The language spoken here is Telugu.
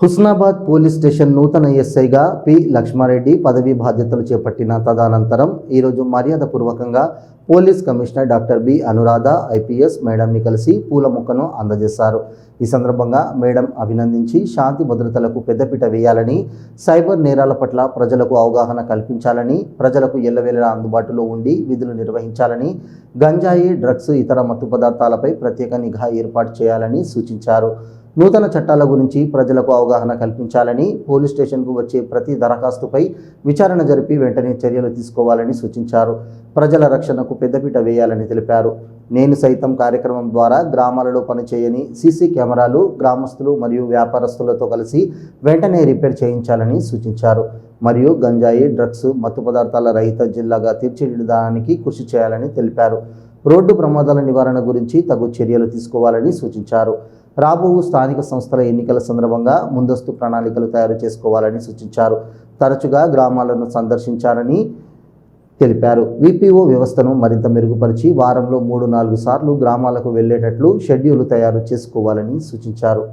హుస్నాబాద్ పోలీస్ స్టేషన్ నూతన ఎస్ఐగా పి లక్ష్మారెడ్డి పదవీ బాధ్యతలు చేపట్టిన తదనంతరం ఈరోజు మర్యాదపూర్వకంగా police commissioner doctor B Anuradha IPS మేడంని కలిసి పూల మొక్కను అందజేశారు. ఈ సందర్భంగా మేడం అభినందించి శాంతి భద్రతలకు పెద్దపీట వేయాలని సైబర్ నేరాల పట్ల ప్రజలకు అవగాహన కల్పించాలని ప్రజలకు ఎల్లవేళలా అందుబాటులో ఉండి విధులు నిర్వహించాలని గంజాయి డ్రగ్స్ ఇతర మత్తు పదార్థాలపై ప్రత్యేక నిఘా ఏర్పాటు చేయాలని సూచించారు. నూతన చట్టాల గురించి ప్రజలకు అవగాహన కల్పించాలని పోలీస్ స్టేషన్కు వచ్చే ప్రతి దరఖాస్తుపై విచారణ జరిపి వెంటనే చర్యలు తీసుకోవాలని సూచించారు. ప్రజల రక్షణకు పెద్దపీట వేయాలని తెలిపారు. నేను సైతం కార్యక్రమం ద్వారా గ్రామాలలో పనిచేయని సీసీ కెమెరాలు గ్రామస్తులు మరియు వ్యాపారస్తులతో కలిసి వెంటనే రిపేర్ చేయించాలని సూచించారు. మరియు గంజాయి డ్రగ్స్ మత్తు పదార్థాల రహిత జిల్లాగా తీర్చిదిద్దడానికి కృషి చేయాలని తెలిపారు. రోడ్డు ప్రమాదాల నివారణ గురించి తగు చర్యలు తీసుకోవాలని సూచించారు. రాబో స్థానిక సంస్థల ఎన్నికల సందర్భంగా ముందస్తు ప్రణాళికలు తయారు చేసుకోవాలని సూచించారు. తరచుగా గ్రామాలను సందర్శించాలని తెలిపారు. విపిఓ వ్యవస్థను మరింత మెరుగుపరిచి వారంలో మూడు నాలుగు సార్లు గ్రామాలకు వెళ్ళేటట్లు షెడ్యూల్ తయారు చేసుకోవాలని సూచించారు.